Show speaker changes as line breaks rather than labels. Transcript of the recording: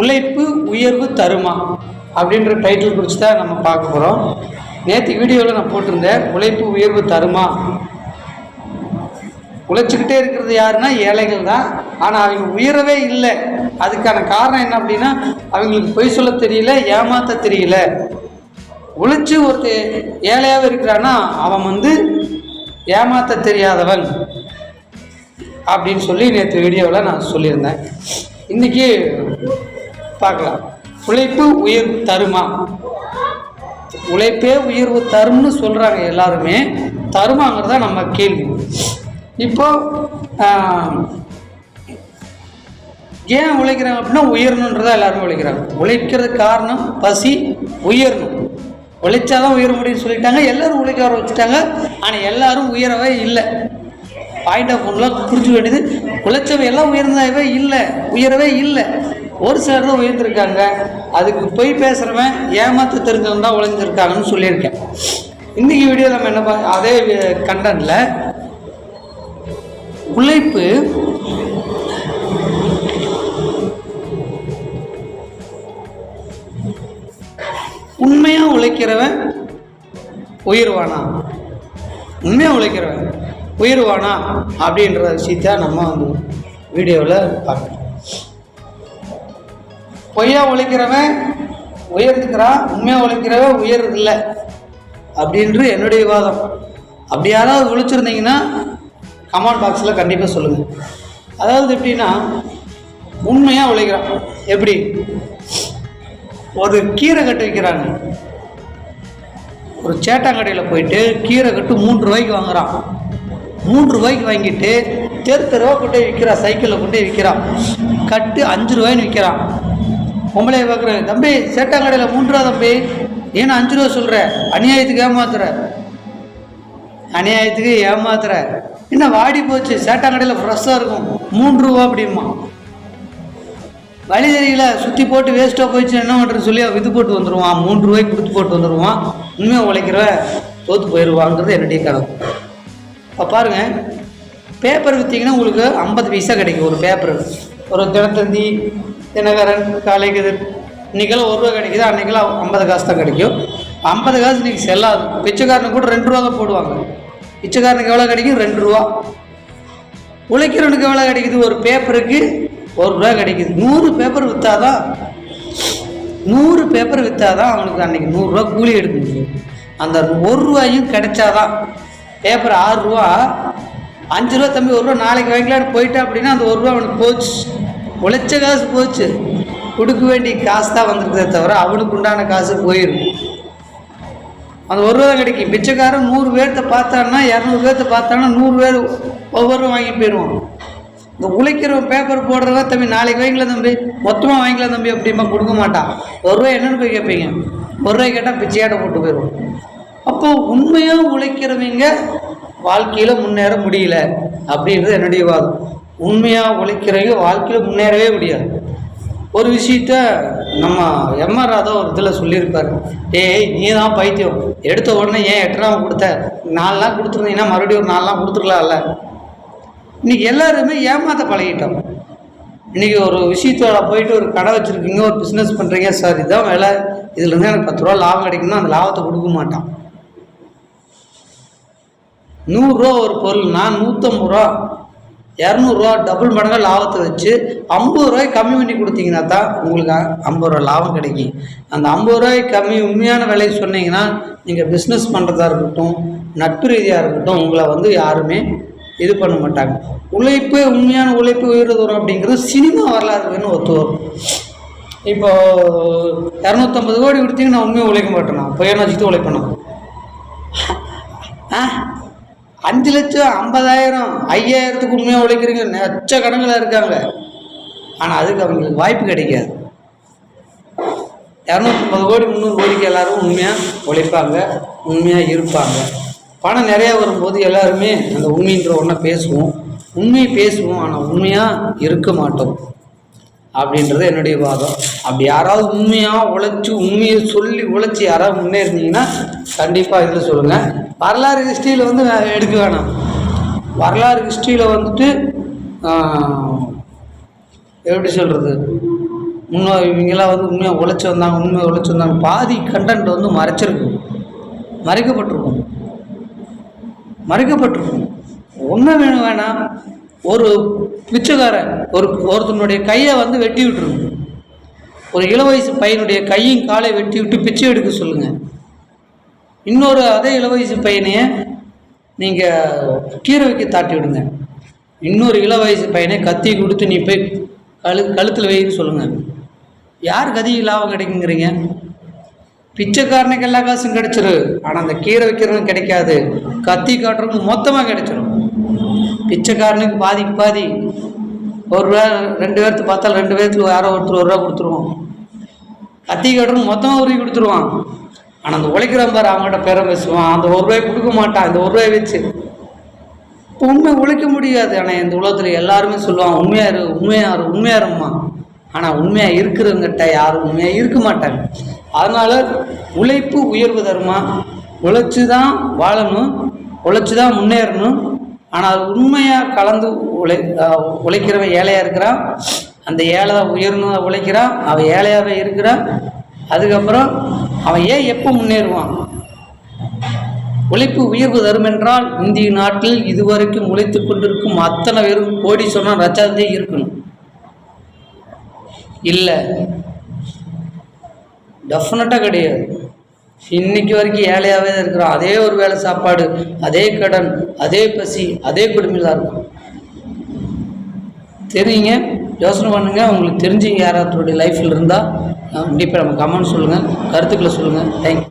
உழைப்பு உயர்வு தருமா அப்படின்ற டைட்டில் குறித்து தான் நம்ம பார்க்க போகிறோம் நேற்று வீடியோவில் நான் போட்டிருந்தேன் உழைப்பு உயர்வு தருமா? உழைச்சிக்கிட்டே இருக்கிறது யாருன்னா ஏழைகள் தான். ஆனால் அவங்க உயரவே இல்லை. அதுக்கான காரணம் என்ன அப்படின்னா அவங்களுக்கு பொய் சொல்ல தெரியல ஏமாத்த தெரியல. உழைச்சி ஒருத்தர் ஏழையாகவே இருக்கிறான்னா அவன் வந்து ஏமாத்த தெரியாதவன். அப்படின்னு சொல்லி நேற்று வீடியோவில் நான் சொல்லியிருந்தேன். இன்றைக்கி பார்க்கலாம். உழைப்பு உயர்வு தருமா? உழைப்பே உயர்வு தரும்னு சொல்கிறாங்க எல்லாருமே. தருமாங்கிறத நம்ம கேள்வி. இப்போ ஏன் உழைக்கிறாங்க அப்படின்னா உயரணுன்றதா எல்லாருமே உழைக்கிறாங்க. உழைக்கிறதுக்கு காரணம் பசி உயரணும். உழைச்சாதான் உயர முடியும்னு சொல்லிட்டாங்க. எல்லாரும் உழைக்க ஆரம்பிச்சிட்டாங்க. ஆனால் எல்லாரும் உயரவே இல்லை. பாயிண்ட் ஆஃப் ஒன்லாம் புரிஞ்சுக்க வேண்டியது உழைச்சவை எல்லாம் உயர்ந்தவே இல்லை உயரவே இல்லை. ஒரு சிலர் தான் உயர்ந்திருக்காங்க. அதுக்கு போய் பேசுகிறவன் ஏமாத்த தெரிஞ்சவன் தான் உழைஞ்சிருக்காங்கன்னு சொல்லியிருக்கேன். இன்றைக்கி வீடியோ நம்ம என்ன பா அதே கண்டனில் உழைப்பு உண்மையாக உழைக்கிறவன் உயிர்வானா? உண்மையாக உழைக்கிறவன் உயர்வானா அப்படின்ற விஷயத்த நம்ம வந்து வீடியோவில் பார்க்கணும் பொய்யா உழைக்கிறவன் உயர்ந்துக்கிறான் உண்மையாக உழைக்கிறவன் உயர்றதில்லை அப்படின்று என்னுடைய வாதம். அப்படி யாராவது ஒழிச்சிருந்தீங்கன்னா கமெண்ட் பாக்ஸில் கண்டிப்பாக சொல்லுங்கள் அதாவது எப்படின்னா உண்மையாக உழைக்கிறான் எப்படி? ஒரு கீரை கட்டு விற்கிறாங்க ஒரு சேட்டாங்கடையில் போயிட்டு கீரை கட்டு மூன்று ரூபாய்க்கு வாங்குறான். மூன்று ரூபாய்க்கு வாங்கிட்டு தெரு தெருவா கொண்டு போய் விற்கிறான் சைக்கிளில் கொண்டு விற்கிறான். கட்டு அஞ்சு ரூபாய்ன்னு விற்கிறான். பொம்பளை பார்க்குறேன் தம்பி சேட்டாங்கடையில் மூன்று ரூபா தம்பி. ஏன்னா அஞ்சு ரூபா சொல்கிற அநியாயத்துக்கு ஏமாத்துற. அநியாயத்துக்கு ஏமாத்துற. என்ன வாடி போச்சு? சேட்டாங்கடையில் ஃப்ரெஷ்ஷாக இருக்கும். மூன்று ரூபா அப்படிமா வழி தெரியல. சுற்றி போட்டு வேஸ்ட்டாக போயிடுச்சு. என்ன பண்ணுறது சொல்லி விது இது போட்டு வந்துடுவான் மூன்று ரூபாய்க்கு கொடுத்து போட்டு வந்துடுவான் உண்மையாக உழைக்கிற தோற்று போயிடுவாங்கிறது என்னுடைய கனவு. இப்போ பாருங்கள் பேப்பர் விற்றீங்கன்னா உங்களுக்கு ஐம்பது பைசா கிடைக்கும் ஒரு பேப்பர் ஒரு தினத்தந்தி தினகரன் காலைக்கதிர் இன்றைக்கெல்லாம் ஒரு ரூபா கிடைக்குது? அன்றைக்கெல்லாம் ஐம்பது காசு தான் கிடைக்கும். ஐம்பது காசு இன்றைக்கி செல்லாது. பிச்சைக்காரனுக்கு கூட ரெண்டு ரூபா தான் போடுவாங்க. பிச்சைக்காரனுக்கு எவ்வளோ கிடைக்கும் ரெண்டு ரூபா. உழைக்கிறவனுக்கு எவ்வளோ கிடைக்குது? ஒரு பேப்பருக்கு ஒரு ரூபா கிடைக்குது. நூறு பேப்பர் விற்றாதான் நூறு பேப்பர் விற்றாதான் அவனுக்கு அன்றைக்கி நூறுரூவா கூலி எடுக்க முடியும். அந்த ஒரு ரூபாயும் கிடைச்சாதான் பேப்பர் ஆறு ரூபா. அஞ்சு ரூபா தம்பி ஒரு ரூபா நாளைக்கு வாங்கிக்கலான்னு போயிட்டா அப்படின்னா அந்த ஒரு ரூபா அவனுக்கு போச்சு. உழைச்ச காசு போச்சு. கொடுக்க வேண்டிய காசு தான் வந்திருக்கதே தவிர அவனுக்கு உண்டான காசு போயிடும் அந்த ஒரு ரூபா கிடைக்கும். பிச்சைக்காரன் நூறு பேர்த்த பார்த்தான்னா இரநூறு பேர்த்த பார்த்தான்னா நூறு பேர் ஒவ்வொரு வாங்கி போயிடுவான். இந்த உழைக்கிறவன் பேப்பர் போடுறவன் தம்பி நாளைக்கு வாங்கிக்கலாம் தம்பி மொத்தமாக வாங்கிக்கலாம் தம்பி அப்படிமா கொடுக்க மாட்டான். ஒரு ரூபாய் என்னன்னு போய் கேட்பீங்க. ஒரு ரூபாய் கேட்டால் பிச்சையாட்ட போட்டு போயிடுவோம் அப்போ உண்மையாக உழைக்கிறவங்க வாழ்க்கையில் முன்னேற முடியல அப்படின்றது என்னுடைய வாதம். உண்மையாக உழைக்கிறவங்க வாழ்க்கையில் முன்னேறவே முடியாது. ஒரு விஷயத்த நம்ம எம்ஆர் ராதா ஒரு இதில் சொல்லியிருப்பாரு. ஏய் நீ தான் பைத்தியம். எடுத்த உடனே ஏன் எட்டு நாள் கொடுத்த? நாலு கொடுத்துருந்தீங்கன்னா மறுபடியும் ஒரு நாலு நாள் கொடுத்துருக்கலாம்ல இன்றைக்கி எல்லாருமே ஏமாத்த பழகிட்டோம். இன்னைக்கு ஒரு விஷயத்தோட போயிட்டு ஒரு கடை வச்சுருக்கீங்க ஒரு பிஸ்னஸ் பண்ணுறீங்க சார் இதுதான் வேலை. இதுலேருந்து எனக்கு பத்து ரூபா லாபம் கிடைக்கும்னா அந்த லாபத்தை கொடுக்க மாட்டான். நூறுரூவா ஒரு பொருள்னா நூற்றம்பது ரூபா இரநூறுவா டபுள் மடங்காக லாபத்தை வச்சு ஐம்பது ரூபாய்க்கு கம்மி பண்ணி கொடுத்தீங்கன்னா தான் உங்களுக்கு ஐம்பது ரூபா லாபம் கிடைக்கும். அந்த ஐம்பது ரூபாய்க்கு கம்மி உண்மையான விலையை சொன்னீங்கன்னா நீங்கள் பிஸ்னஸ் பண்ணுறதா இருக்கட்டும் நட்பு ரீதியாக இருக்கட்டும் உங்களை வந்து யாருமே இது பண்ண மாட்டாங்க. உழைப்பு உண்மையான உழைப்பு உயிர் தூரம் அப்படிங்கிறது சினிமா வரலாறுன்னு ஒத்து வரும் இப்போ இரநூத்தம்பது கோடி கொடுத்தீங்கன்னா நான் உண்மையாக உழைக்க மாட்டேனா பொய்யான வச்சுட்டு உழைப்பேனா ஆ? அஞ்சு லட்சம் ஐம்பதாயிரம் ஐயாயிரத்துக்கு உண்மையாக உழைக்கிறீங்க லட்ச கணக்கில் இருக்காங்க. ஆனால் அதுக்கு அவங்களுக்கு வாய்ப்பு கிடைக்காது. இரநூத்தம்பது கோடி முந்நூறு கோடிக்கு எல்லாரும் உண்மையாக உழைப்பாங்க உண்மையாக இருப்பாங்க. பணம் நிறையா வரும்போது எல்லாருமே அந்த உண்மைன்ற ஒன்றை பேசுவோம். உண்மையை பேசுவோம் ஆனால் உண்மையாக இருக்க மாட்டோம். அப்படின்றது என்னுடைய வாதம். அப்படி யாராவது உண்மையாக உழைச்சி உண்மையை சொல்லி உழைச்சி யாராவது முன்னேறினீங்கன்னா கண்டிப்பாக இதில் சொல்லுங்கள் வரலாறு ஹிஸ்ட்ரியில் வந்து எடுக்க வேணாம். வரலாறு ஹிஸ்ட்ரியில் வந்துட்டு எப்படி சொல்கிறது முன்னோ இவங்கெல்லாம் வந்து உண்மையாக உழைச்சி வந்தாங்க உண்மையாக உழைச்சி வந்தாங்க. பாதி கண்டென்ட் வந்து மறைச்சிருக்கு மறைக்கப்பட்டிருக்கும். மறைக்கப்பட்டிருக்கும். ஒன்றும் வேணும் வேணாம். ஒரு பிச்சைக்காரன் ஒரு ஒருத்தனுடைய கையை வந்து வெட்டி விட்டுருங்க ஒரு இள வயசு பையனுடைய கையும் காலை வெட்டி விட்டு பிச்சை எடுக்க சொல்லுங்கள் இன்னொரு அதே இள வயசு பையனையே நீங்கள் கீரை வைக்க தாட்டி விடுங்க. இன்னொரு இள வயசு பையனை கத்தி கொடுத்து நீ போய் கழு கழுத்தில் வைன்னு சொல்லுங்கள் யார் கதி லாபம் கிடைக்குங்கிறீங்க? பிச்சைக்காரனுக்கு எல்லா காசும் கிடைச்சிரு ஆனால் அந்த கீரை வைக்கிறவங்க கிடைக்காது. கத்தி காட்டுறவங்க மொத்தமாக கிடைச்சிரும். பிச்சைக்காரனுக்கு பாதிக்கு பாதி ஒரு ரூபா ரெண்டு பேர்த்து பார்த்தால் ரெண்டு பேர்த்துக்கு யாரோ ஒருத்தர் ஒரு ரூபா கொடுத்துருவோம். கத்தி காட்டுறவங்க மொத்தமாக உருவி கொடுத்துருவான். ஆனால் அந்த உழைக்கிறவன் பாரு அவங்கள்ட்ட பேரம் பேசுவான். அந்த ஒரு ரூபாய் கொடுக்க மாட்டான். இந்த ஒரு ரூபாய் வச்சு. உண்மை உழைக்க முடியாது. ஆனால் இந்த உலகத்தில் எல்லாருமே சொல்லுவான் உண்மையாக இரு உண்மையாக இரு உண்மையாக இருமா ஆனால் உண்மையாக இருக்கிறவங்கிட்ட யாரும் உண்மையாக இருக்க மாட்டாங்க. அதனால் உழைப்பு உயர்வு தருமா? உழைச்சி தான் வாழணும். உழைச்சி தான் முன்னேறணும். ஆனால் உண்மையாக கலந்து உழை உழைக்கிறவன் ஏழையாக இருக்கிறான். அந்த ஏழை உயர்ந்து உழைக்கிறான். அவன் ஏழையாகவே இருக்கிறான். அதுக்கப்புறம் அவன் ஏன் எப்போ முன்னேறுவான்? உழைப்பு உயர்வு தரும் என்றால் இந்திய நாட்டில் இதுவரைக்கும் உழைத்து கொண்டிருக்கும் அத்தனை பேரும் கோடி சொன்னால் ரச்சாதே இருக்கணும். இல்லை. டெஃபினட்டாக கிடையாது. இன்னைக்கு வரைக்கும் ஏழையாகவே தான் இருக்கிறோம். அதே ஒரு வேலை சாப்பாடு அதே கடன் அதே பசி அதே குடும்பம் தான் இருக்கும். தெரியுங்க? யோசனை பண்ணுங்கள் உங்களுக்கு தெரிஞ்சவங்க யாராவது லைஃப்பில் இருந்தால் கண்டிப்பாக நம்ம கமெண்ட் சொல்லுங்கள் கருத்துக்களை சொல்லுங்கள் தேங்க்யூ